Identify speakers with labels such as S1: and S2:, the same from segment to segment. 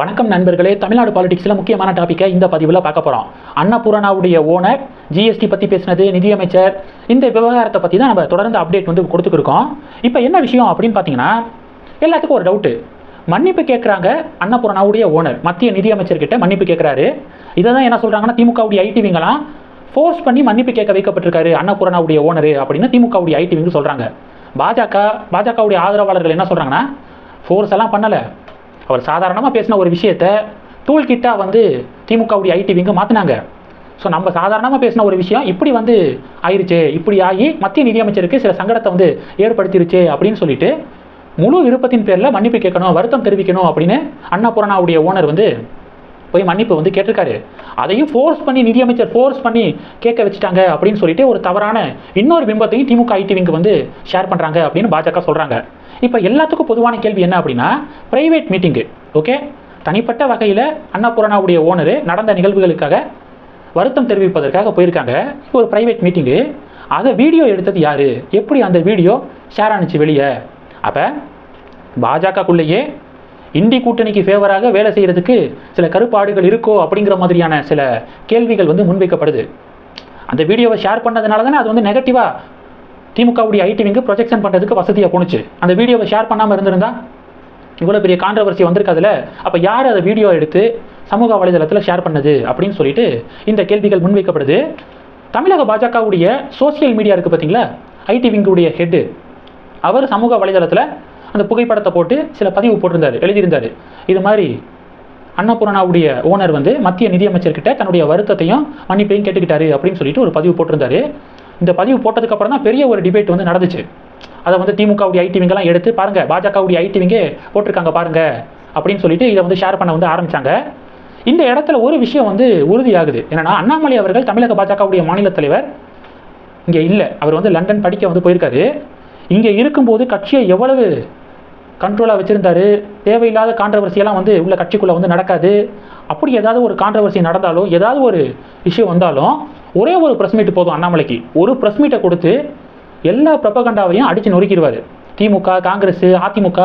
S1: வணக்கம் நண்பர்களே. தமிழ்நாடு பாலிடிக்ஸில் முக்கியமான டாப்பிக்கை இந்த பதிவில் பார்க்க போகிறோம் அன்னபூரணாவுடைய ஓனர் ஜிஎஸ்டி பற்றி பேசினது நிதியமைச்சர் இந்த விவகாரத்தை பற்றி தான் நம்ம தொடர்ந்து அப்டேட் வந்து கொடுத்துருக்கோம் இப்போ என்ன விஷயம் அப்படின்னு பார்த்தீங்கன்னா எல்லாத்துக்கும் ஒரு டவுட்டு மன்னிப்பு கேட்குறாங்க அன்னபூரணாவுடைய ஓனர் மத்திய நிதியமைச்சர்கிட்ட மன்னிப்பு கேட்குறாரு இதை தான் என்ன சொல்கிறாங்கன்னா திமுகவுடைய ஐடிவிங்கெல்லாம் ஃபோர்ஸ் பண்ணி மன்னிப்பு கேட்க வைக்கப்பட்டிருக்காரு அன்னபூரணாவுடைய ஓனர் அப்படின்னு திமுகவுடைய ஐடிவிங்க சொல்கிறாங்க பாஜக பாஜகவுடைய ஆதரவாளர்கள் என்ன சொல்கிறாங்கன்னா ஃபோர்ஸ் எல்லாம் பண்ணலை. அவர் சாதாரணமாக பேசின ஒரு விஷயத்த டூல் கிட்டாக வந்து திமுகவுடைய ஐடி விங்கு மாற்றினாங்க ஸோ நம்ம சாதாரணமாக பேசின ஒரு விஷயம் இப்படி வந்து ஆயிடுச்சு இப்படி ஆகி மத்திய நிதியமைச்சருக்கு சில சங்கடத்தை வந்து ஏற்படுத்திருச்சு அப்படின்னு சொல்லிட்டு முழு விருப்பத்தின் பேரில் மன்னிப்பு கேட்கணும் வருத்தம் தெரிவிக்கணும் அப்படின்னு அன்னபூரணாவுடைய ஓனர் வந்து போய் மன்னிப்பு வந்து கேட்டிருக்காரு. அதையும் ஃபோர்ஸ் பண்ணி நிதியமைச்சர் ஃபோர்ஸ் பண்ணி கேட்க வச்சுட்டாங்க அப்படின்னு சொல்லிட்டு ஒரு தவறான இன்னொரு பிம்பத்தையும் திமுக ஐடிவிங்க வந்து ஷேர் பண்ணுறாங்க அப்படின்னு பாஜக சொல்கிறாங்க இப்போ எல்லாத்துக்கும் பொதுவான கேள்வி என்ன அப்படின்னா ப்ரைவேட் மீட்டிங்கு ஓகே தனிப்பட்ட வகையில் அன்னபூரணாவுடைய ஓனர் நடந்த நிகழ்வுகளுக்காக வருத்தம் தெரிவிப்பதற்காக போயிருக்காங்க. ஒரு ப்ரைவேட் மீட்டிங்கு அதை வீடியோ எடுத்தது யார்? எப்படி அந்த வீடியோ ஷேர் ஆனிச்சு வெளியே? அப்போ பாஜகக்குள்ளேயே இந்தி கூட்டணிக்கு ஃபேவராக வேலை செய்கிறதுக்கு சில கருப்பாடுகள் இருக்கோ அப்படிங்கிற மாதிரியான சில கேள்விகள் வந்து முன்வைக்கப்படுது. அந்த வீடியோவை ஷேர் பண்ணதுனால தானே அது வந்து நெகட்டிவாக திமுகவுடைய ஐடி விங்கு ப்ரொஜெக்ஷன் பண்ணுறதுக்கு வசதியாக போணுச்சு. அந்த வீடியோவை ஷேர் பண்ணாமல் இருந்திருந்தா இவ்வளோ பெரிய கான்ட்ரவர்சி வந்திருக்காதுல அப்போ யார் அதை வீடியோ எடுத்து சமூக வலைதளத்தில் ஷேர் பண்ணது அப்படின்னு சொல்லிட்டு இந்த கேள்விகள் முன்வைக்கப்படுது. தமிழக பாஜகவுடைய சோசியல் மீடியா இருக்குது பார்த்தீங்களா ஐடி விங்குடைய ஹெட்டு அவர் சமூக வலைதளத்தில் அந்த புகைப்படத்தை போட்டு சில பதிவு போட்டிருந்தார் எழுதியிருந்தார். இது மாதிரி அன்னபூர்ணாவுடைய ஓனர் வந்து மத்திய நிதியமைச்சர்கிட்ட தன்னுடைய வருத்தத்தையும் மன்னிப்பையும் கேட்டுக்கிட்டாரு அப்படின்னு சொல்லிட்டு ஒரு பதிவு போட்டிருந்தாரு. இந்த பதிவு போட்டதுக்கப்புறம் தான் பெரிய ஒரு டிபேட் வந்து நடந்துச்சு. அதை வந்து திமுகவுடைய ஐடிவிங்கெல்லாம் எடுத்து பாருங்கள் பாஜகவுடைய ஐடிவிங்கே போட்டிருக்காங்க பாருங்கள் அப்படின்னு சொல்லிட்டு இதை வந்து ஷேர் பண்ண வந்து ஆரம்பித்தாங்க இந்த இடத்துல ஒரு விஷயம் வந்து உறுதியாகுது. என்னன்னா அண்ணாமலை அவர்கள் தமிழக பாஜகவுடைய மாநில தலைவர் இங்கே இல்லை. அவர் வந்து லண்டன் படிக்க வந்து போயிருக்காரு. இங்கே இருக்கும்போது கட்சியை எவ்வளவு கண்ட்ரோலாக வச்சுருந்தாரு. தேவையில்லாத கான்ட்ரவர்சியெல்லாம் வந்து உள்ள கட்சிக்குள்ளே வந்து நடக்காது. அப்படி ஏதாவது ஒரு கான்ட்ரவர்சி நடந்தாலும் ஏதாவது ஒரு விஷயம் வந்தாலும் ஒரே ஒரு ப்ரெஸ் மீட் போதும் அண்ணாமலைக்கு. ஒரு ப்ரெஸ் மீட்டை கொடுத்து எல்லா பிரபகண்டாவையும் அடித்து நொறுக்கிடுவார். திமுக காங்கிரஸ் அதிமுக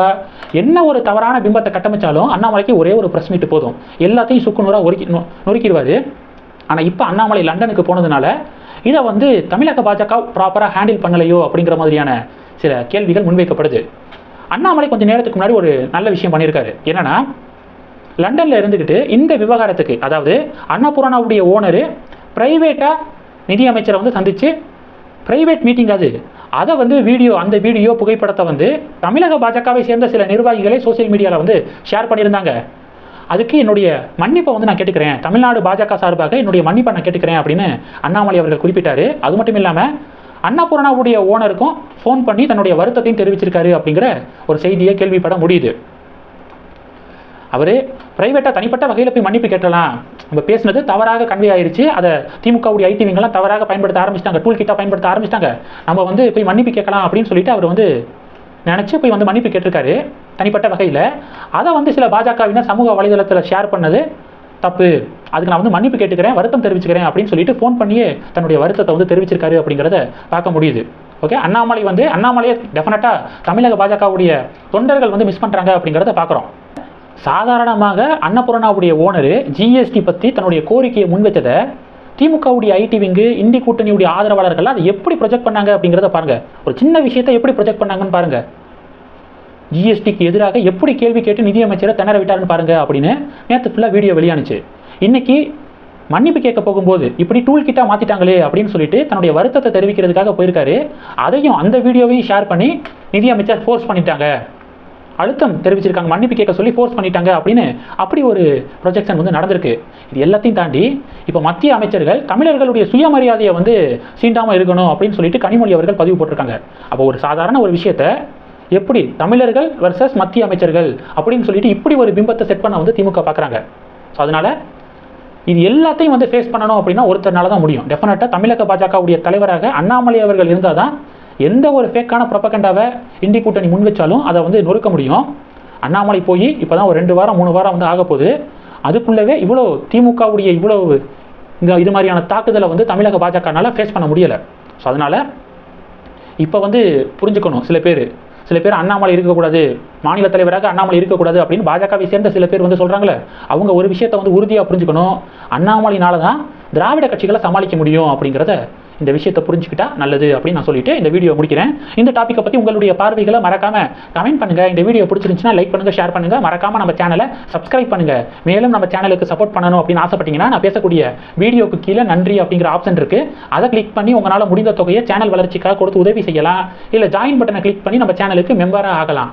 S1: என்ன ஒரு தவறான பிம்பத்தை கட்டமைச்சாலும் அண்ணாமலைக்கு ஒரே ஒரு ப்ரெஸ் மீட் போதும். எல்லாத்தையும் சுக்குநூறாக ஒருக்கி நொறுக்கிடுவார். ஆனால் இப்போ அண்ணாமலை லண்டனுக்கு போனதுனால இதை வந்து தமிழக பாஜக ப்ராப்பராக ஹேண்டில் பண்ணலையோ அப்படிங்கிற மாதிரியான சில கேள்விகள் முன்வைக்கப்படுது. அண்ணாமலை கொஞ்சம் நேரத்துக்கு முன்னாடி ஒரு நல்ல விஷயம் பண்ணியிருக்காரு. என்னன்னா லண்டனில் இருந்துக்கிட்டு இந்த விவகாரத்துக்கு அதாவது அன்னபூரணாவுடைய ஓனரு ப்ரைவேட்டாக நிதியமைச்சரை வந்து சந்தித்து ப்ரைவேட் மீட்டிங் அது. அதை வந்து வீடியோ அந்த வீடியோ புகைப்படத்தை வந்து தமிழக பாஜகவை சேர்ந்த சில நிர்வாகிகளே சோஷியல் மீடியாவில் வந்து ஷேர் பண்ணியிருந்தாங்க. அதுக்கு என்னுடைய மன்னிப்பை வந்து நான் கேட்டுக்கிறேன். தமிழ்நாடு பாஜக சார்பாக என்னுடைய மன்னிப்பை நான் கேட்டுக்கிறேன் அப்படின்னு அண்ணாமலை அவர்கள் குறிப்பிட்டாரு. அது மட்டும் இல்லாமல் அன்னபூர்ணாவுடைய ஓனருக்கும் ஃபோன் பண்ணி தன்னுடைய வருத்தத்தையும் தெரிவிச்சிருக்காரு அப்படிங்கிற ஒரு செய்தியை கேள்விப்பட முடியுது. அவர் பிரைவேட்டாக தனிப்பட்ட வகையில் போய் மன்னிப்பு கேட்டலாம். நம்ம பேசுனது தவறாக கன்வே ஆயிடுச்சு அதை திமுகவுடைய ஐடிவிங்கெல்லாம் தவறாக பயன்படுத்த ஆரம்பிச்சிட்டாங்க. டூல் கிட்டாக பயன்படுத்த ஆரம்பிச்சிட்டாங்க. நம்ம வந்து போய் மன்னிப்பு கேட்கலாம் அப்படின்னு சொல்லிட்டு அவர் வந்து நினச்சி போய் வந்து மன்னிப்பு கேட்டிருக்காரு தனிப்பட்ட வகையில். அதை வந்து சில பாஜகவினர் சமூக வலைதளத்தில் ஷேர் பண்ணது. தப்பு. அதுக்கு நான் வந்து மன்னிப்பு கேட்டுக்கிறேன் வருத்தம் தெரிவிச்சுக்கிறேன் அப்படின்னு சொல்லிட்டு ஃபோன் பண்ணியே தன்னுடைய வருத்தத்தை வந்து தெரிவிச்சிருக்காரு அப்படிங்கிறத பார்க்க முடியுது. ஓகே அண்ணாமலை வந்து அண்ணாமலையை டெஃபினட்டாக தமிழக பாஜகவுடைய தொண்டர்கள் வந்து மிஸ் பண்ணுறாங்க அப்படிங்கிறத பார்க்குறோம். சாதாரணமாக அன்னபூர்ணாவுடைய ஓனர் ஜிஎஸ்டி பற்றி தன்னுடைய கோரிக்கையை முன்வைத்ததை திமுகவுடைய ஐடி விங்கு இந்தி கூட்டணியுடைய ஆதரவாளர்கள் அதை எப்படி ப்ரொஜெக்ட் பண்ணாங்க அப்படிங்கிறத பாருங்கள் ஒரு சின்ன விஷயத்தை எப்படி ப்ரொஜெக்ட் பண்ணாங்கன்னு பாருங்கள் ஜிஎஸ்டிக்கு எதிராக எப்படி கேள்வி கேட்டு நிதியமைச்சரை திணற விட்டாருன்னு பாருங்க அப்படின்னு நேற்று ஃபுல்லாக வீடியோ வெளியானுச்சு. இன்னைக்கு மன்னிப்பு கேட்க போகும்போது இப்படி டூல் கிட்டாக மாற்றிட்டாங்களே அப்படின்னு சொல்லிட்டு தன்னுடைய வருத்தத்தை தெரிவிக்கிறதுக்காக போயிருக்காரு. அதையும் அந்த வீடியோவையும் ஷேர் பண்ணி நிதியமைச்சர் ஃபோர்ஸ் பண்ணிட்டாங்க. அழுத்தம் தெரிவிச்சிருக்காங்க. மன்னிப்பு கேட்க சொல்லி ஃபோர்ஸ் பண்ணிட்டாங்க அப்படின்னு அப்படி ஒரு ப்ரொஜெக்ஷன் வந்து நடந்திருக்கு. இது எல்லாத்தையும் தாண்டி இப்போ மத்திய அமைச்சர்கள் தமிழர்களுடைய சுயமரியாதையை வந்து சீண்டாமல் இருக்கணும் அப்படின்னு சொல்லிட்டு கனிமொழி அவர்கள் பதிவு போட்டிருக்காங்க. அப்போ ஒரு சாதாரண ஒரு விஷயத்தை எப்படி? தமிழர்கள் வர்சஸ் மத்திய அமைச்சர்கள் அப்படின்னு சொல்லிட்டு இப்படி ஒரு பிம்பத்தை செட் பண்ண வந்து திமுக பார்க்குறாங்க ஸோ அதனால் இது எல்லாத்தையும் வந்து ஃபேஸ் பண்ணணும் அப்படின்னா ஒருத்தர்னால தான் முடியும். டெஃபினட்டாக தமிழக பாஜகவுடைய தலைவராக அண்ணாமலை அவர்கள் இருந்தால் தான் எந்த ஒரு ஃபேக்கான ப்ரொபகண்டாவை இந்தி கூட்டணி முன் வச்சாலும் அதை வந்து நொறுக்க முடியும். அண்ணாமலை போய் இப்போ தான் ஒரு ரெண்டு வாரம் மூணு வாரம் வந்து ஆக போகுது அதுக்குள்ளவே இவ்வளோ திமுகவுடைய இவ்வளோ இந்த இது மாதிரியான தாக்குதலை வந்து தமிழக பாஜகனால ஃபேஸ் பண்ண முடியலை. ஸோ அதனால் இப்போ வந்து புரிஞ்சுக்கணும் சில பேர். சில பேர் அண்ணாமலை இருக்கக்கூடாது மாநில தலைவராக அண்ணாமலை இருக்கக்கூடாது அப்படின்னு பாஜகவை சேர்ந்த சில பேர் வந்து சொல்கிறாங்களே அவங்க ஒரு விஷயத்தை வந்து உறுதியாக புரிஞ்சுக்கணும். அண்ணாமலைனால தான் திராவிட கட்சிகளை சமாளிக்க முடியும் அப்படிங்கிறத இந்த விஷயத்தை புரிஞ்சுக்கிட்டா நல்லது அப்படின்னு நான் சொல்லிட்டு இந்த வீடியோ முடிக்கிறேன். இந்த டாப்பிக்கை பற்றி உங்களுடைய பார்வைகளை மறக்காம கமெண்ட் பண்ணுங்க. இந்த வீடியோ பிடிச்சிருந்துச்சுன்னா லைக் பண்ணுங்க ஷேர் பண்ணுங்க. மறக்காம நம்ம சேனலை சப்ஸ்கிரைப் பண்ணுங்க. மேலும் நம்ம சேனலுக்கு சப்போர்ட் பண்ணணும் அப்படின்னு ஆசைப்பட்டீங்கன்னா நான் பேசக்கூடிய வீடியோக்கு கீழே நன்றி அப்படிங்கிற ஆப்ஷன் இருக்கு. அதை கிளிக் பண்ணி உங்களால் முடிந்த தொகையை சேனல் வளர்ச்சிக்காக கொடுத்து உதவி செய்யலாம். இல்லை ஜாயின் பட்டனை கிளிக் பண்ணி நம்ம சேனலுக்கு மெம்பராக ஆகலாம்.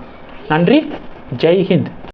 S1: நன்றி. ஜெய் ஹிந்த்.